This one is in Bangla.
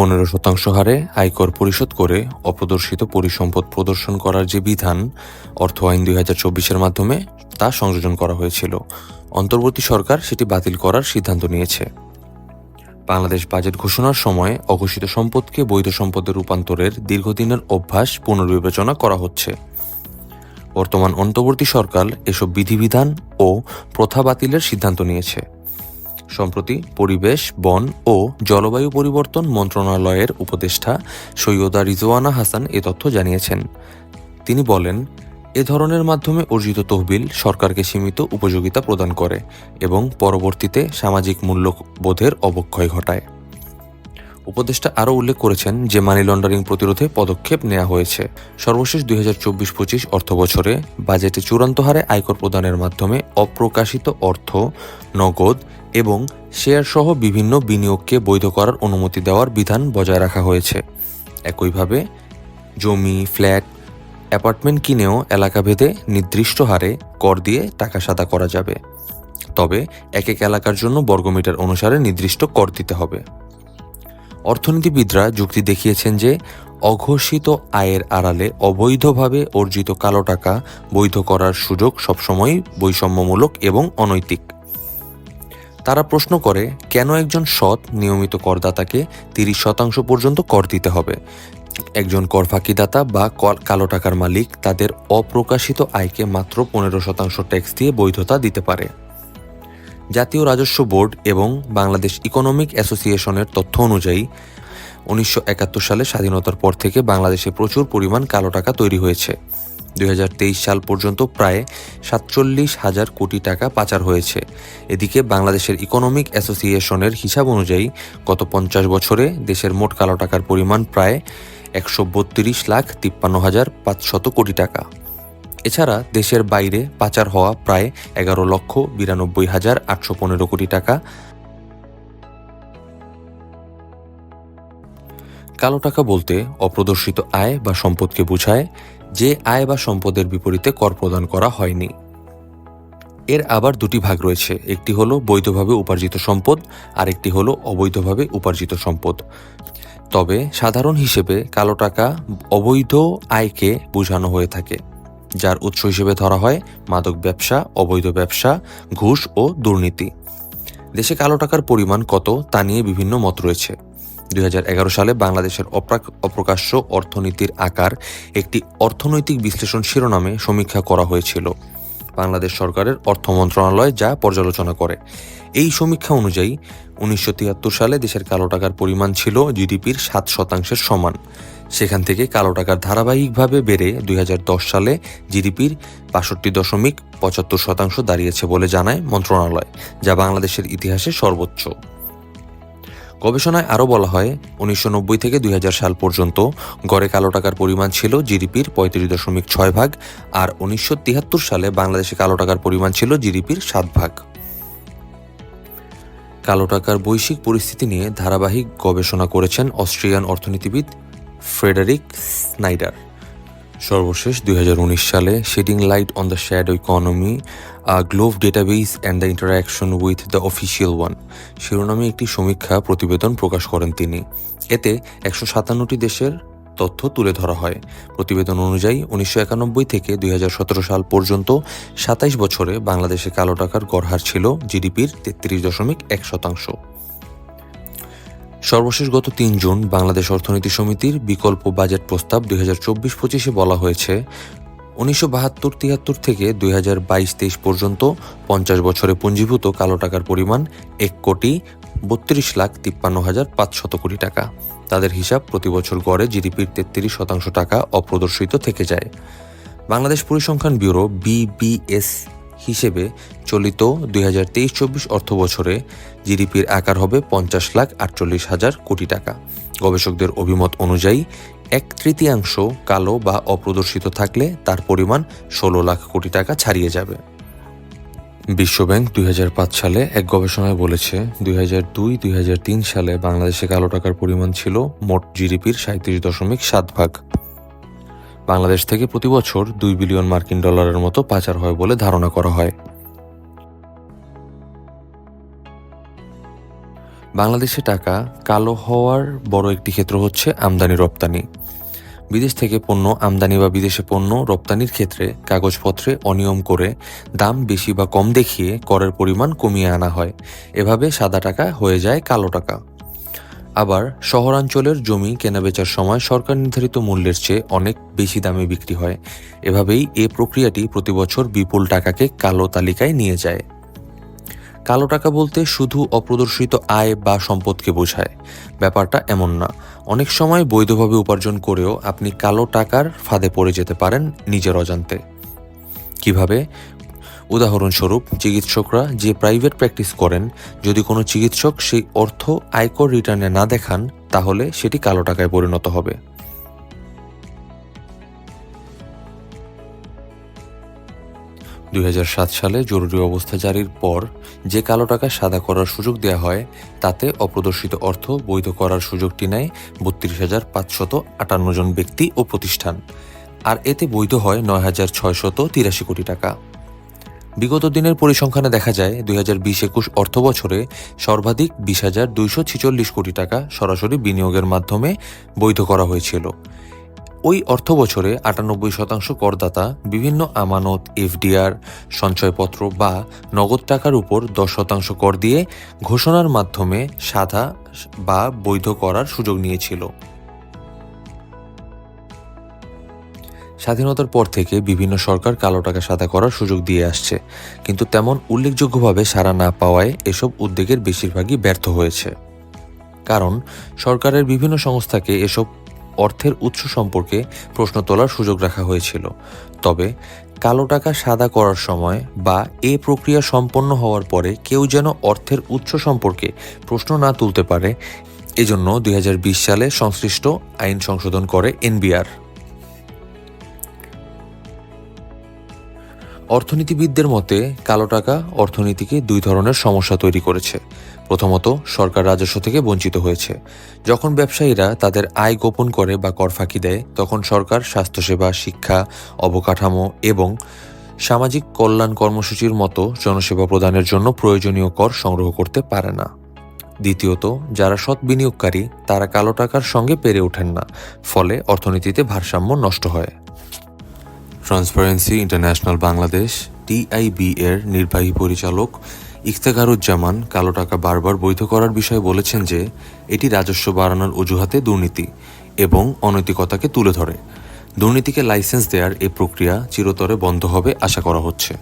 পনেরো শতাংশ হারে আয়কর পরিশোধ করে অপ্রদর্শিত পরিসম্পদ প্রদর্শন করার যে বিধান অর্থ আইন দুই হাজার চব্বিশের মাধ্যমে তা সংযোজন করা হয়েছিল। অন্তর্বর্তী সরকার সেটি বাতিল করার সিদ্ধান্ত নিয়েছে। বাংলাদেশ বাজেট ঘোষণার সময় অঘোষিত সম্পদকে বৈধ সম্পদে রূপান্তরের দীর্ঘদিনের অভ্যাস পুনর্বিবেচনা করা হচ্ছে। বর্তমান অন্তর্বর্তী সরকার এসব বিধিবিধান ও প্রথা বাতিলের সিদ্ধান্ত নিয়েছে। সম্প্রতি পরিবেশ, বন ও জলবায়ু পরিবর্তন মন্ত্রণালয়ের উপদেষ্টা সৈয়দা রিজওয়ানা হাসান এ তথ্য জানিয়েছেন। তিনি বলেন, এ ধরনের মাধ্যমে অর্জিত তহবিল সরকারকে সীমিত উপযোগিতা প্রদান করে এবং পরবর্তীতে সামাজিক মূল্যবোধের অবক্ষয় ঘটায়। উপদেষ্টা আরও উল্লেখ করেছেন যে মানি লন্ডারিং প্রতিরোধে পদক্ষেপ নেওয়া হয়েছে। সর্বশেষ দুই হাজার চব্বিশ পঁচিশ অর্থ বছরে বাজেটে চূড়ান্ত হারে আয়কর প্রদানের মাধ্যমে অপ্রকাশিত অর্থ, নগদ এবং শেয়ার সহ বিভিন্ন বিনিয়োগকে বৈধ করার অনুমতি দেওয়ার বিধান বজায় রাখা হয়েছে। একইভাবে, জমি, ফ্ল্যাট, অ্যাপার্টমেন্ট কিনেও এলাকাভেদে নির্দিষ্ট হারে কর দিয়ে টাকা সাদা করা যাবে। তবে এক এক এলাকার জন্য বর্গমিটার অনুসারে নির্দিষ্ট কর দিতে হবে। অর্থনীতিবিদরা যুক্তি দেখিয়েছেন যে, অঘোষিত আয়ের আড়ালে অবৈধভাবে অর্জিত কালো টাকা বৈধ করার সুযোগ সবসময়ই বৈষম্যমূলক এবং অনৈতিক। তারা প্রশ্ন করে, কেন একজন সৎ নিয়মিত করদাতাকে তিরিশ শতাংশ পর্যন্ত কর দিতে হবে? একজন কর ফাঁকিদাতা বা কালো টাকার মালিক তাদের অপ্রকাশিত আয়কে মাত্র পনেরো শতাংশ ট্যাক্স দিয়ে বৈধতা দিতে পারে। জাতীয় রাজস্ব বোর্ড এবং বাংলাদেশ ইকোনমিক অ্যাসোসিয়েশনের তথ্য অনুযায়ী, উনিশশো একাত্তর সালে স্বাধীনতার পর থেকে বাংলাদেশে প্রচুর পরিমাণ কালো টাকা তৈরি হয়েছে। দুই হাজার তেইশ সাল পর্যন্ত প্রায় সাতচল্লিশ হাজার কোটি টাকা পাচার হয়েছে। এদিকে বাংলাদেশের ইকোনমিক অ্যাসোসিয়েশনের হিসাব অনুযায়ী গত পঞ্চাশ বছরে দেশের মোট কালো টাকার পরিমাণ প্রায় একশো বত্রিশ লাখ তিপ্পান্ন হাজার পাঁচশত কোটি টাকা। এছাড়া দেশের বাইরে পাচার হওয়া প্রায় এগারো লক্ষ বিরানব্বই হাজার আটশো পনেরো কোটি টাকা কালো টাকা বলতে অপ্রদর্শিত আয় বা সম্পদকে বোঝায়, যে আয় বা সম্পদের বিপরীতে কর প্রদান করা হয়নি। এর আবার দুটি ভাগ রয়েছে, একটি হলো বৈধভাবে উপার্জিত সম্পদ, আর একটি হলো অবৈধভাবে উপার্জিত সম্পদ। তবে সাধারণ হিসেবে কালো টাকা অবৈধ আয়কে বোঝানো হয়ে থাকে, যার উৎস হিসেবে ধরা হয় মাদক ব্যবসা, অবৈধ ব্যবসা, ঘুষ ও দুর্নীতি। দেশে কালো টাকার পরিমাণ কত তা নিয়ে বিভিন্ন মত রয়েছে। দুই হাজার এগারো সালে বাংলাদেশের অপ্রাক- অপ্রকাশ্য অর্থনীতির আকার একটি অর্থনৈতিক বিশ্লেষণ শিরোনামে সমীক্ষা করা হয়েছিল। বাংলাদেশ সরকারের অর্থ মন্ত্রণালয় যা পর্যালোচনা করে। এই সমীক্ষা অনুযায়ী, উনিশশো তিয়াত্তর সালে দেশের কালো টাকার পরিমাণ ছিল জিডিপির সাত শতাংশের সমান। সেখান থেকে কালো টাকার ধারাবাহিকভাবে বেড়ে দুই হাজার দশ সালে জিডিপির বাষট্টি দশমিক পঁচাত্তর শতাংশ দাঁড়িয়েছে বলে জানায় মন্ত্রণালয়, যা বাংলাদেশের ইতিহাসে সর্বোচ্চ। গবেষণায় আরও বলা হয়, উনিশশো নব্বই থেকে দুই হাজার সাল পর্যন্ত গড়ে কালো টাকার পরিমাণ ছিল জিডিপির পঁয়ত্রিশ দশমিক ছয় ভাগ আর উনিশশো তিয়াত্তর সালে বাংলাদেশে কালো টাকার পরিমাণ ছিল জিডিপির সাত ভাগ। কালো টাকার বৈশ্বিক পরিস্থিতি নিয়ে ধারাবাহিক গবেষণা করেছেন অস্ট্রিয়ান অর্থনীতিবিদ ফ্রেডারিক স্নাইডার। সর্বশেষ দুই হাজার উনিশ সালে shedding light on the shadow economy global database and the interaction with the official one শিরোনামে একটি সমীক্ষা প্রতিবেদন প্রকাশ করেন তিনি। এতে একশো সাতান্নটি দেশের তথ্য তুলে ধরা হয়। প্রতিবেদন অনুযায়ী উনিশশো একানব্বই থেকে দুই হাজার সতেরো সাল পর্যন্ত সাতাইশ বছরে বাংলাদেশে কালো টাকার গড়হার ছিল জিডিপির তেত্রিশ দশমিক এক শতাংশ। সর্বশেষ গত তিন জুন বাংলাদেশ অর্থনীতি সমিতির বিকল্প বাজেট প্রস্তাব দুই হাজার চব্বিশ পঁচিশে বলা হয়েছে। উনিশশো বাহাত্তর তিয়াত্তর থেকে দুই হাজার বাইশ তেইশ পর্যন্ত পঞ্চাশ বছরে পুঞ্জীভূত কালো টাকার পরিমাণ এক কোটি বত্রিশ লাখ তিপ্পান্ন হাজার পাঁচশত কোটি টাকা। তাদের হিসাব প্রতি বছর গড়ে জিডিপির তেত্রিশ শতাংশ টাকা অপ্রদর্শিত থেকে যায়। বাংলাদেশ পরিসংখ্যান ব্যুরো বিবিএস হিসেবে চলিত দুই হাজার তেইশ চব্বিশ অর্থ বছরে জিডিপির আকার হবে পঞ্চাশ লাখ আটচল্লিশ হাজার কোটি টাকা। গবেষকদের অভিমত অনুযায়ী, এক তৃতীয়াংশ কালো বা অপ্রদর্শিত থাকলে তার পরিমাণ ষোলো লাখ কোটি টাকা ছাড়িয়ে যাবে। বিশ্বব্যাংক দুই হাজার পাঁচ সালে এক গবেষণায় বলেছে, দুই হাজার দুই দুই সালে বাংলাদেশে কালো টাকার পরিমাণ ছিল মোট জিডিপির সাঁত্রিশ দশমিক সাত ভাগ। বাংলাদেশ থেকে প্রতি বছর দুই বিলিয়ন মার্কিন ডলারের মতো পাচার হয় বলে ধারণা করা হয়। বাংলাদেশে টাকা কালো হওয়ার বড় একটি ক্ষেত্র হচ্ছে আমদানি রপ্তানি। বিদেশ থেকে পণ্য আমদানি বা বিদেশে পণ্য রপ্তানির ক্ষেত্রে কাগজপত্রে অনিয়ম করে দাম বেশি বা কম দেখিয়ে করের পরিমাণ কমিয়ে আনা হয়। এভাবে সাদা টাকা হয়ে যায় কালো টাকা। আবার শহরাঞ্চলের জমি কেনাবেচার সময় সরকার নির্ধারিত মূল্যের চেয়ে অনেক বেশি দামে বিক্রি হয়। এভাবেই এ প্রক্রিয়াটি প্রতি বছর বিপুল টাকাকে কালো তালিকায় নিয়ে যায়। কালো টাকা বলতে শুধু অপ্রদর্শিত আয় বা সম্পদকে বোঝায়। ব্যাপারটা এমন না। অনেক সময় বৈধভাবে উপার্জন করেও আপনি কালো টাকার ফাঁদে পড়ে যেতে পারেন নিজের অজান্তে। কীভাবে? উদাহরণস্বরূপ, চিকিৎসকরা যে প্রাইভেট প্র্যাকটিস করেন, যদি কোনো চিকিৎসক সেই অর্থ আয়কর রিটার্নে না দেখান, তাহলে সেটি কালো টাকায় পরিণত হবে। দুই হাজার সাত সালে জরুরি অবস্থা জারির পর যে কালো টাকা সাদা করার সুযোগ দেওয়া হয়, তাতে অপ্রদর্শিত অর্থ বৈধ করার সুযোগটি নেয় বত্রিশ হাজার পাঁচশত আটান্ন জন ব্যক্তি ও প্রতিষ্ঠান আর এতে বৈধ হয় নয় হাজার ছয়শত তিরাশি কোটি টাকা বিগত দিনের পরিসংখ্যানে দেখা যায়, দুই হাজার বিশ একুশ অর্থ বছরে সর্বাধিক বিশ হাজার দুইশো ছিচল্লিশ কোটি টাকা সরাসরি বিনিয়োগের মাধ্যমে বৈধ করা হয়েছিল। ওই অর্থ বছরে আটানব্বই শতাংশ করদাতা বিভিন্ন আমানত, এফডিআর, সঞ্চয়পত্র বা নগদ টাকার উপর দশ শতাংশ কর দিয়ে ঘোষণার মাধ্যমে সাদা বা বৈধ করার সুযোগ নিয়েছিল। স্বাধীনতার পর থেকে বিভিন্ন সরকার কালো টাকা সাদা করার সুযোগ দিয়ে আসছে। কিন্তু তেমন উল্লেখযোগ্যভাবে সাড়া না পাওয়ায় এসব উদ্যোগের বেশিরভাগই ব্যর্থ হয়েছে। কারণ সরকারের বিভিন্ন সংস্থাকে এসব অর্থের উৎস সম্পর্কে প্রশ্ন তোলার সুযোগ রাখা হয়েছিল। তবে কালো টাকা সাদা করার সময় বা এ প্রক্রিয়া সম্পন্ন হওয়ার পরে কেউ যেন অর্থের উৎস সম্পর্কে প্রশ্ন না তুলতে পারে, এজন্য দুই হাজার বিশ সালে সংশ্লিষ্ট আইন সংশোধন করে এনবিআর। অর্থনীতিবিদদের মতে, কালো টাকা অর্থনীতিকে দুই ধরনের সমস্যা তৈরি করেছে। প্রথমত, সরকার রাজস্ব থেকে বঞ্চিত হয়েছে। যখন ব্যবসায়ীরা তাদের আয় গোপন করে বা কর ফাঁকি দেয়, তখন সরকার স্বাস্থ্যসেবা, শিক্ষা, অবকাঠামো এবং সামাজিক কল্যাণ কর্মসূচির মতো জনসেবা প্রদানের জন্য প্রয়োজনীয় কর সংগ্রহ করতে পারে না। দ্বিতীয়ত, যারা সৎ বিনিয়োগকারী, তারা কালো টাকার সঙ্গে পেরে ওঠেন না, ফলে অর্থনীতিতে ভারসাম্য নষ্ট হয়। ট্রান্সপারেন্সি ইন্টারন্যাশনাল বাংলাদেশ টিআইবি এর নির্বাহী পরিচালক ইফতেখারুজ্জামান কালো টাকা বারবার বৈধ করার বিষয়ে বলেছেন যে, এটি রাজস্ব বাড়ানোর অজুহাতে দুর্নীতি এবং অনৈতিকতাকে তুলে ধরে। দুর্নীতিকে লাইসেন্স দেওয়ার এই প্রক্রিয়া চিরতরে বন্ধ হবে আশা করা হচ্ছে।